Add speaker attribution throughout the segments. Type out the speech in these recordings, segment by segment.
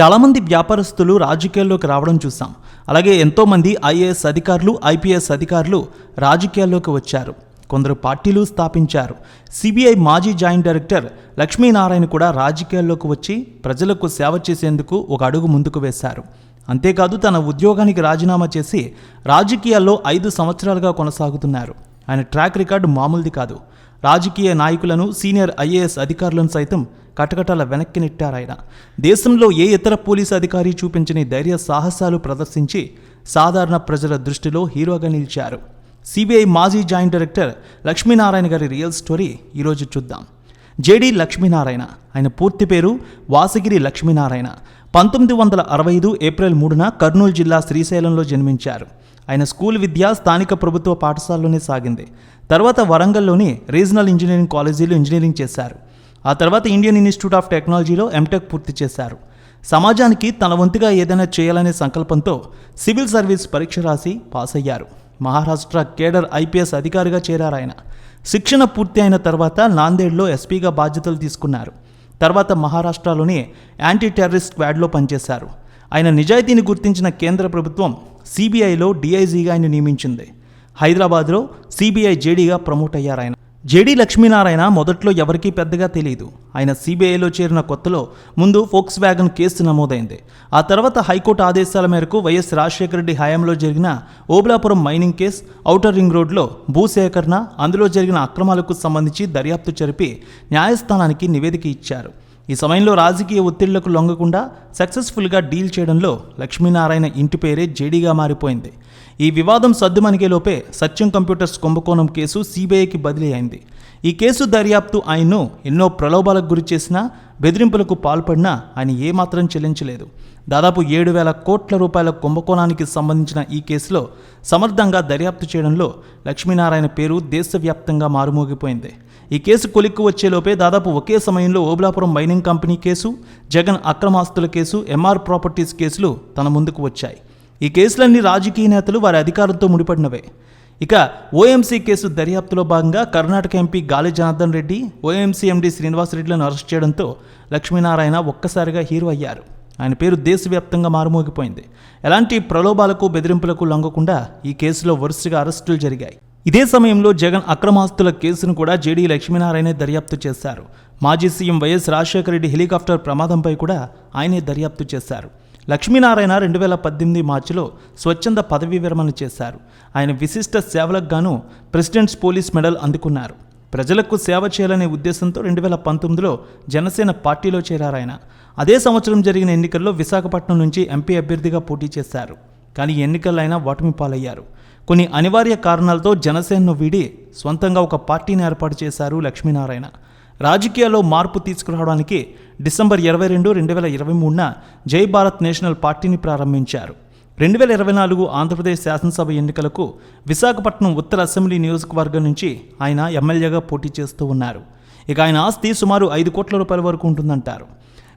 Speaker 1: చాలామంది వ్యాపారస్తులు రాజకీయాల్లోకి రావడం చూసాం అలాగే ఎంతోమంది ఐఏఎస్ అధికారులు ఐపీఎస్ అధికారులు రాజకీయాల్లోకి వచ్చారు. కొందరు పార్టీలు స్థాపించారు. సిబిఐ మాజీ జాయింట్ డైరెక్టర్ లక్ష్మీనారాయణ కూడా రాజకీయాల్లోకి వచ్చి ప్రజలకు సేవ చేసేందుకు ఒక అడుగు ముందుకు వేశారు. అంతేకాదు తన ఉద్యోగానికి రాజీనామా చేసి రాజకీయాల్లో ఐదు సంవత్సరాలుగా కొనసాగుతున్నారు. ఆయన ట్రాక్ రికార్డు మామూలుది కాదు. రాజకీయ నాయకులను సీనియర్ ఐఏఎస్ అధికారులను సైతం కటకటాల వెనక్కి నెట్టారాయన దేశంలో ఏ ఇతర పోలీసు అధికారి చూపించని ధైర్య సాహసాలు ప్రదర్శించి సాధారణ ప్రజల దృష్టిలో హీరోగా నిలిచారు. సిబిఐ మాజీ జాయింట్ డైరెక్టర్ లక్ష్మీనారాయణ గారి రియల్ స్టోరీ ఈరోజు చూద్దాం. జేడి లక్ష్మీనారాయణ. ఆయన పూర్తి పేరు వాసగిరి లక్ష్మీనారాయణ. పంతొమ్మిది వందల అరవై ఐదు ఏప్రిల్ మూడున కర్నూలు జిల్లా శ్రీశైలంలో జన్మించారు. ఆయన స్కూల్ విద్య స్థానిక ప్రభుత్వ పాఠశాలలోనే సాగింది. తర్వాత వరంగల్లోని రీజనల్ ఇంజనీరింగ్ కాలేజీలో ఇంజనీరింగ్ చేశారు. ఆ తర్వాత ఇండియన్ ఇన్స్టిట్యూట్ ఆఫ్ టెక్నాలజీలో ఎంటెక్ పూర్తి చేశారు. సమాజానికి తన వంతుగా ఏదైనా చేయాలనే సంకల్పంతో సివిల్ సర్వీస్ పరీక్ష రాసి పాస్ అయ్యారు మహారాష్ట్ర కేడర్ ఐపీఎస్ అధికారిగా చేరారు ఆయన శిక్షణ పూర్తి అయిన తర్వాత నాందేడ్లో ఎస్పీగా బాధ్యతలు తీసుకున్నారు. తర్వాత మహారాష్ట్రలోని యాంటీ టెర్రరిస్ట్ స్క్వాడ్లో పనిచేశారు. ఆయన నిజాయితీని గుర్తించిన కేంద్ర ప్రభుత్వం సిబిఐలో డిఐజీగా ఆయన నియమించింది. హైదరాబాద్లో సిబిఐ జేడీగా ప్రమోట్ అయ్యారు ఆయన. జేడీ లక్ష్మీనారాయణ మొదట్లో ఎవరికీ పెద్దగా తెలియదు ఆయన సిబిఐలో చేరిన కొత్తలో ముందు ఫోక్స్ వ్యాగన్ కేసు నమోదైంది. ఆ తర్వాత హైకోర్టు ఆదేశాల మేరకు వైఎస్ రాజశేఖర రెడ్డి హయాంలో జరిగిన Obulapuram mining case outer ring రోడ్లో భూసేకరణ అందులో జరిగిన అక్రమాలకు సంబంధించి దర్యాప్తు జరిపి న్యాయస్థానానికి నివేదిక ఇచ్చారు. ఈ సమయంలో రాజకీయ ఒత్తిళ్ళకు లొంగకుండా సక్సెస్ఫుల్గా డీల్ చేయడంలో లక్ష్మీనారాయణ ఇంటి పేరే జేడీగా మారిపోయింది. ఈ వివాదం సద్దుమణిగేలోపే సత్యం కంప్యూటర్స్ కుంభకోణం కేసు సిబిఐకి బదిలీ అయింది. ఈ కేసు దర్యాప్తు ఆయన్ను ఎన్నో ప్రలోభాలకు గురి చేసినా బెదిరింపులకు పాల్పడినా ఆయన ఏమాత్రం చెల్లించలేదు. దాదాపు ఏడు వేల కోట్ల రూపాయల కుంభకోణానికి సంబంధించిన ఈ కేసులో సమర్థంగా దర్యాప్తు చేయడంలో లక్ష్మీనారాయణ పేరు దేశవ్యాప్తంగా మారుమోగిపోయింది. ఈ కేసు కొలిక్కు వచ్చేలోపే దాదాపు ఒకే సమయంలో Obulapuram mining company case Jagan అక్రమాస్తుల case MR properties కేసులు తన ముందుకు వచ్చాయి. ఈ కేసులన్నీ రాజకీయ నేతలు వారి అధికారంతో ముడిపడినవే. ఇక ఓఎంసీ కేసు దర్యాప్తులో భాగంగా Karnataka MP Gali Janardhan Reddy OMC MD శ్రీనివాసరెడ్డిలను arrest చేయడంతో లక్ష్మీనారాయణ ఒక్కసారిగా హీరో అయ్యారు. ఆయన పేరు దేశవ్యాప్తంగా మారుమోగిపోయింది. ఎలాంటి ప్రలోభాలకు బెదిరింపులకు లొంగకుండా ఈ కేసులో వరుసగా అరెస్టులు జరిగాయి. ఇదే సమయంలో జగన్ అక్రమాస్తుల కేసును కూడా జేడీ లక్ష్మీనారాయణ దర్యాప్తు చేశారు. మాజీ CM YS Rajasekhara Reddy helicopter ప్రమాదంపై కూడా ఆయనే దర్యాప్తు చేశారు. లక్ష్మీనారాయణ రెండు వేల పద్దెనిమిది మార్చిలో స్వచ్ఛంద పదవీ విరమణ చేశారు. ఆయన విశిష్ట సేవలకు గాను ప్రెసిడెంట్స్ పోలీస్ మెడల్ అందుకున్నారు. ప్రజలకు సేవ చేయాలనే ఉద్దేశంతో రెండు వేల పంతొమ్మిదిలో జనసేన పార్టీలో చేరారు ఆయన అదే సంవత్సరం జరిగిన ఎన్నికల్లో విశాఖపట్నం నుంచి ఎంపీ అభ్యర్థిగా పోటీ చేశారు. కానీ ఈ ఎన్నికల్లో ఓటమి పాలయ్యారు. కొన్ని అనివార్య కారణాలతో జనసేనను వీడి సొంతంగా ఒక పార్టీని ఏర్పాటు చేశారు లక్ష్మీనారాయణ. రాజకీయాల్లో మార్పు తీసుకురావడానికి డిసెంబర్ ఇరవై రెండు రెండు వేల ఇరవై మూడున జై భారత్ నేషనల్ పార్టీని ప్రారంభించారు. రెండు వేల ఇరవై నాలుగు ఆంధ్రప్రదేశ్ శాసనసభ ఎన్నికలకు విశాఖపట్నం ఉత్తర అసెంబ్లీ నియోజకవర్గం నుంచి ఆయన ఎమ్మెల్యేగా పోటీ చేస్తూ ఉన్నారు. ఇక ఆయన ఆస్తి సుమారు ఐదు కోట్ల రూపాయల వరకు ఉంటుందంటారు.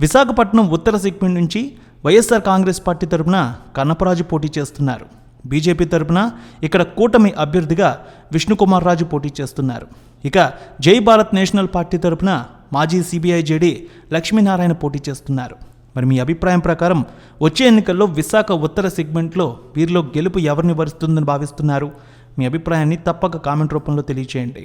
Speaker 1: విశాఖపట్నం ఉత్తర సెగ్మెంట్ నుంచి వైఎస్ఆర్ కాంగ్రెస్ పార్టీ తరపున కన్నపరాజు పోటీ చేస్తున్నారు. బీజేపీ తరపున ఇక్కడ కూటమి అభ్యర్థిగా విష్ణుకుమార్ రాజు పోటీ చేస్తున్నారు. ఇక జై భారత్ నేషనల్ పార్టీ తరపున మాజీ సిబిఐ జేడీ లక్ష్మీనారాయణ పోటీ చేస్తున్నారు. మరి మీ అభిప్రాయం ప్రకారం వచ్చే ఎన్నికల్లో విశాఖ ఉత్తర సెగ్మెంట్లో వీరిలో గెలుపు ఎవరిని వరుస్తుందని భావిస్తున్నారు? మీ అభిప్రాయాన్ని తప్పక కామెంట్ రూపంలో తెలియచేయండి.